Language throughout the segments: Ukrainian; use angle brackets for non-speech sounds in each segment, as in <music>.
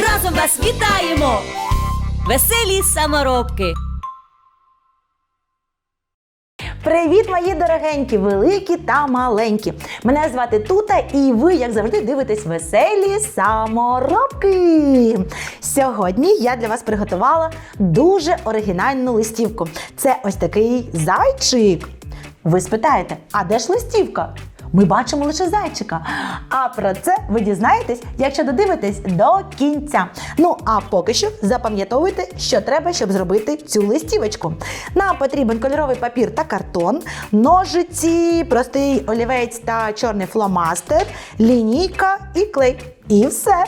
разом вас вітаємо, веселі саморобки. Привіт, мої дорогенькі, великі та маленькі. Мене звати Тута, і ви, як завжди, дивитесь веселі саморобки. Сьогодні я для вас приготувала дуже оригінальну листівку. Це ось такий зайчик. Ви спитаєте, а де ж листівка? Ми бачимо лише зайчика. А про це ви дізнаєтесь, якщо додивитесь до кінця. Ну а поки що запам'ятовуйте, що треба, щоб зробити цю листівочку. Нам потрібен кольоровий папір та картон, ножиці, простий олівець та чорний фломастер, лінійка і клей. І все.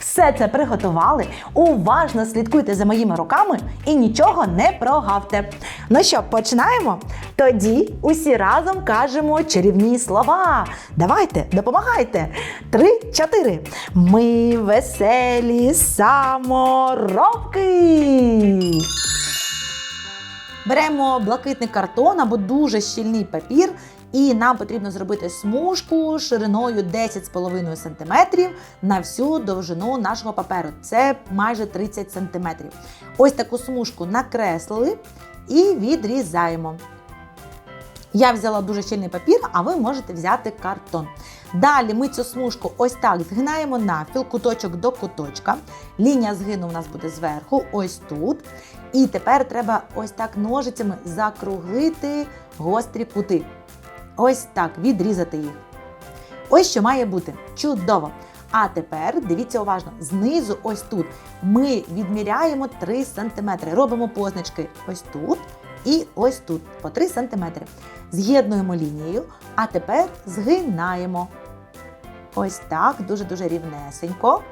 Все це приготували. Уважно слідкуйте за моїми руками і нічого не прогавте. Ну що, починаємо? Тоді усі разом кажемо чарівні слова. Давайте, допомагайте. Три, чотири. Ми веселі саморобки. Беремо блакитний картон або дуже щільний папір, і нам потрібно зробити смужку шириною 10,5 см на всю довжину нашого паперу. Це майже 30 см. Ось таку смужку накреслили і відрізаємо. Я взяла дуже щільний папір, а ви можете взяти картон. Далі ми цю смужку ось так згинаємо навпіл, куточок до куточка. Лінія згину у нас буде зверху, ось тут. І тепер треба ось так ножицями закруглити гострі кути. Ось так, відрізати їх. Ось що має бути. Чудово! А тепер дивіться уважно, знизу, ось тут, ми відміряємо 3 см. Робимо позначки ось тут і ось тут по 3 см. З'єднуємо лінією, а тепер згинаємо. Ось так, дуже-дуже рівнесенько.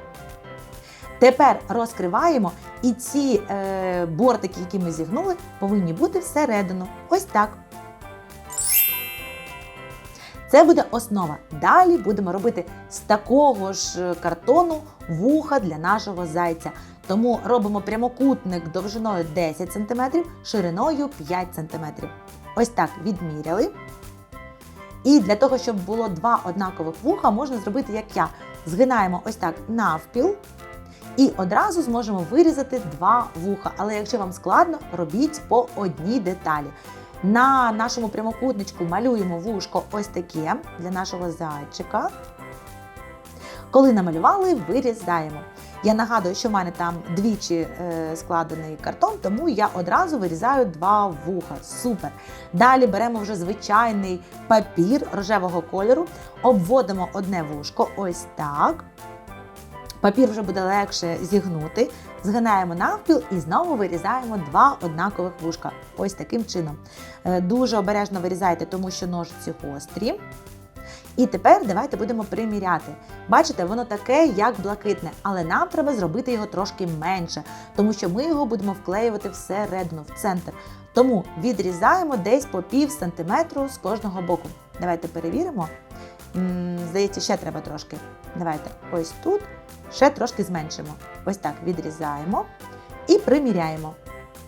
Тепер розкриваємо, і ці е, бортики, які ми зігнули, повинні бути всередину. Ось так. Це буде основа. Далі будемо робити з такого ж картону вуха для нашого зайця. Тому робимо прямокутник довжиною 10 см, шириною 5 см. Ось так відміряли. І для того, щоб було два однакових вуха, можна зробити, як я. Згинаємо ось так навпіл. І одразу зможемо вирізати два вуха. Але якщо вам складно, робіть по одній деталі. На нашому прямокутничку малюємо вушко ось таке для нашого зайчика. Коли намалювали, вирізаємо. Я нагадую, що в мене там двічі е, складений картон, тому я одразу вирізаю два вуха. Супер! Далі беремо вже звичайний папір рожевого кольору, обводимо одне вушко, ось так. Папір вже буде легше зігнути. Згинаємо навпіл і знову вирізаємо два однакових вушка. Ось таким чином. Е, Дуже обережно вирізайте, тому що ножиці гострі. І тепер давайте будемо приміряти. Бачите, воно таке, як блакитне, але нам треба зробити його трошки менше, тому що ми його будемо вклеювати всередину, в центр. Тому відрізаємо десь по пів сантиметру з кожного боку. Давайте перевіримо. М, Здається, ще треба трошки. Давайте ось тут ще трошки зменшимо. Ось так відрізаємо і приміряємо.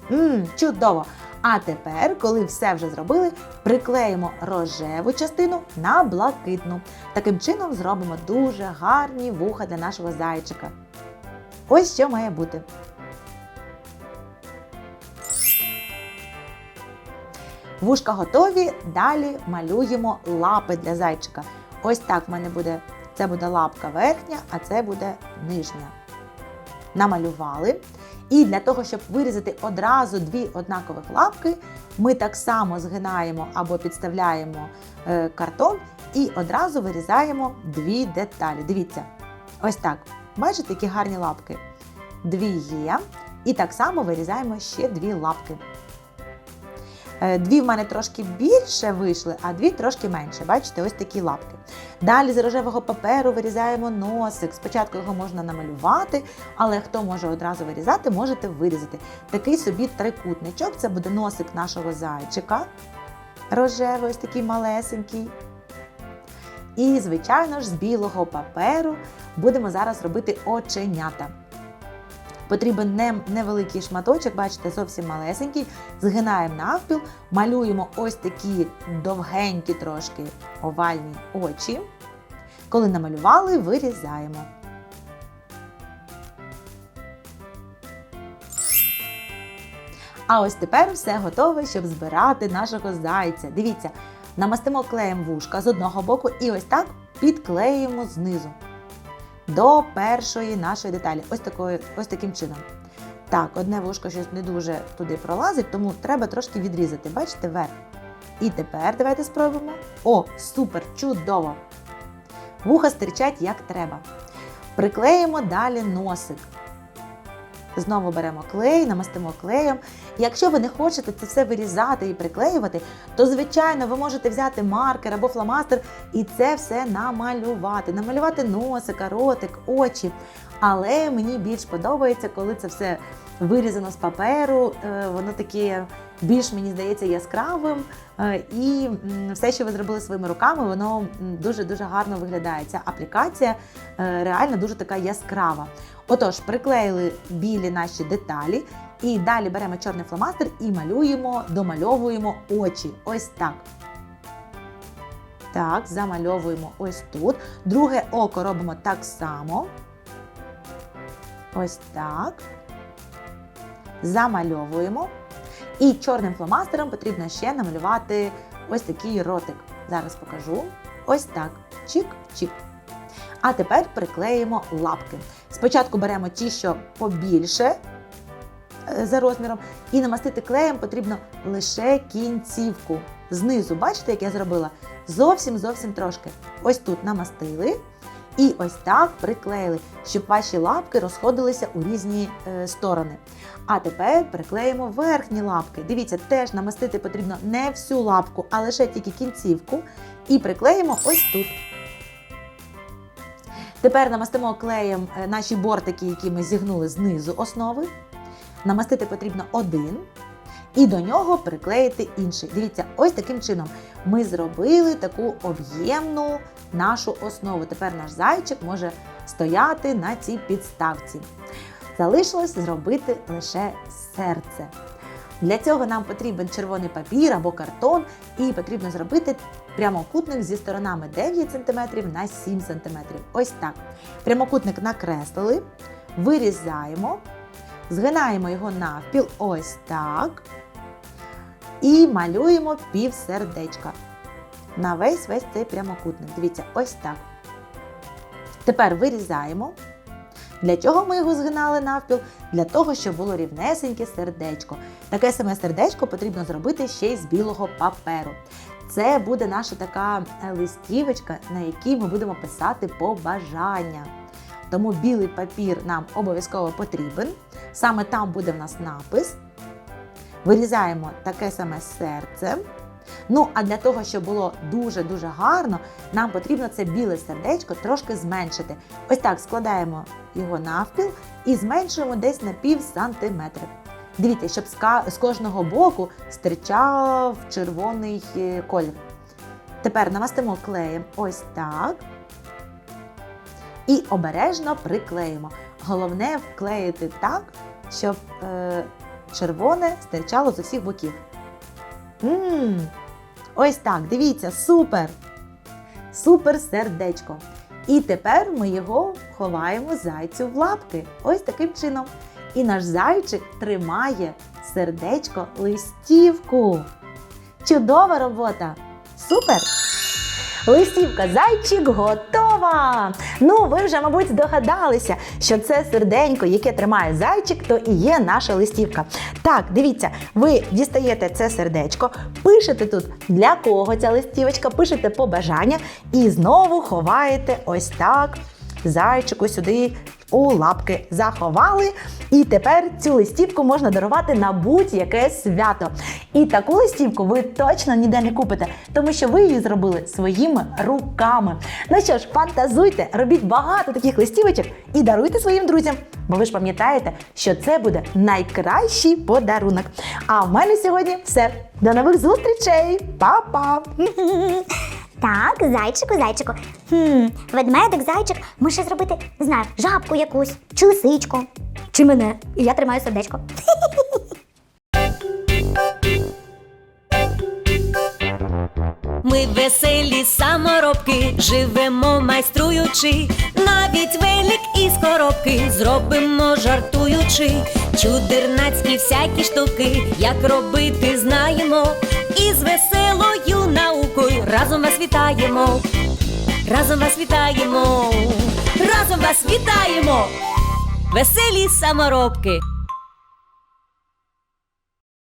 Мм, чудово! А тепер, коли все вже зробили, приклеїмо рожеву частину на блакитну. Таким чином зробимо дуже гарні вуха для нашого зайчика. Ось що має бути. Вушка готові. Далі малюємо лапи для зайчика. Ось так в мене буде. Це буде лапка верхня, а це буде нижня. Намалювали. І для того, щоб вирізати одразу дві однакових лапки, ми так само згинаємо або підставляємо е, картон і одразу вирізаємо дві деталі. Дивіться, ось так. Бачите, які гарні лапки? Дві є. І так само вирізаємо ще дві лапки. Е, Дві в мене трошки більше вийшли, а дві трошки менше. Бачите, ось такі лапки. Далі з рожевого паперу вирізаємо носик. Спочатку його можна намалювати, але хто може одразу вирізати, можете вирізати. Такий собі трикутничок. Це буде носик нашого зайчика. Рожевий, ось такий малесенький. І, звичайно ж, з білого паперу будемо зараз робити оченята. Потрібен не, невеликий шматочок, бачите, зовсім малесенький. Згинаємо навпіл, малюємо ось такі довгенькі трошки овальні очі. Коли намалювали, вирізаємо. А ось тепер все готове, щоб збирати нашого зайця. Дивіться, намастимо клеєм вушка з одного боку і ось так підклеїмо знизу до першої нашої деталі. Ось, такою, ось таким чином. Так, одне вушко щось не дуже туди пролазить, тому треба трошки відрізати. Бачите, вверх. І тепер давайте спробуємо. О, супер! Чудово! Вуха стирчать як треба. Приклеїмо далі носик. Знову беремо клей, намастимо клеєм. Якщо ви не хочете це все вирізати і приклеювати, то звичайно ви можете взяти маркер або фломастер і це все намалювати. Намалювати носика, ротик, очі. Але мені більш подобається, коли це все вирізано з паперу, е, воно таке більш, мені здається, яскравим. е, І все, що ви зробили своїми руками, воно дуже-дуже гарно виглядає. Ця аплікація е, реально дуже така яскрава. Отож, приклеїли білі наші деталі, і далі беремо чорний фломастер і малюємо, домальовуємо очі. Ось так. Так, замальовуємо ось тут. Друге око робимо так само. Ось так. Замальовуємо. І чорним фломастером потрібно ще намалювати ось такий ротик. Зараз покажу. Ось так. Чик-чик. А тепер приклеїмо лапки. Спочатку беремо ті, що побільше е, за розміром, і намастити клеєм потрібно лише кінцівку. Знизу, бачите, як я зробила? Зовсім зовсім трошки. Ось тут намастили. І ось так приклеїли, щоб ваші лапки розходилися у різні е, сторони. А тепер приклеїмо верхні лапки. Дивіться, теж намастити потрібно не всю лапку, а лише тільки кінцівку. І приклеїмо ось тут. Тепер намастимо клеєм е, наші бортики, які ми зігнули знизу основи. Намастити потрібно один. І до нього приклеїти інший. Дивіться, ось таким чином ми зробили таку об'ємну нашу основу. Тепер наш зайчик може стояти на цій підставці. Залишилось зробити лише серце. Для цього нам потрібен червоний папір або картон, і потрібно зробити прямокутник зі сторонами 9 см на 7 см. Ось так. Прямокутник накреслили, вирізаємо, згинаємо його навпіл, ось так. І малюємо пів сердечка на весь весь цей прямокутник. Дивіться, ось так. Тепер вирізаємо. Для чого ми його згинали навпіл? Для того, щоб було рівнесеньке сердечко. Таке саме сердечко потрібно зробити ще й з білого паперу. Це буде наша така е, листівочка, на якій ми будемо писати побажання. Тому білий папір нам обов'язково потрібен. Саме там буде в нас напис. Вирізаємо таке саме серце. Ну, а для того, щоб було дуже-дуже гарно, нам потрібно це біле сердечко трошки зменшити. Ось так складаємо його навпіл і зменшуємо десь на пів сантиметра. Дивіться, щоб з кожного боку стирчав червоний е, колір. Тепер намастимо клеєм ось так. І обережно приклеїмо. Головне вклеїти так, щоб е, червоне стирчало з усіх боків. Мм, ось так, дивіться, супер! Супер сердечко. І тепер ми його ховаємо зайцю в лапки. Ось таким чином. І наш зайчик тримає сердечко листівку. Чудова робота! Супер! Листівка зайчик готова! Ну, ви вже, мабуть, здогадалися, що це серденько, яке тримає зайчик, то і є наша листівка. Так, дивіться, ви дістаєте це сердечко, пишете тут для кого ця листівочка, пишете побажання і знову ховаєте ось так зайчику сюди у лапки заховали. І тепер цю листівку можна дарувати на будь-яке свято. І таку листівку ви точно ніде не купите, тому що ви її зробили своїми руками. Ну що ж, фантазуйте, робіть багато таких листівочок і даруйте своїм друзям. Бо ви ж пам'ятаєте, що це буде найкращий подарунок. А в мене сьогодні все. До нових зустрічей! Па-па! <laughs> Так, зайчику, зайчику. Хм, ведмедик, зайчик, може зробити, не знаю, жабку якусь, чи лисичку, чи мене. І я тримаю сердечко. Ми веселі саморобки, живемо майструючи, навіть велик із коробки зробимо жартуючи, чудернацькі всякі штуки, як робити знаємо, і з веселою наукою разом вас вітаємо, разом вас вітаємо, разом вас вітаємо, веселі саморобки.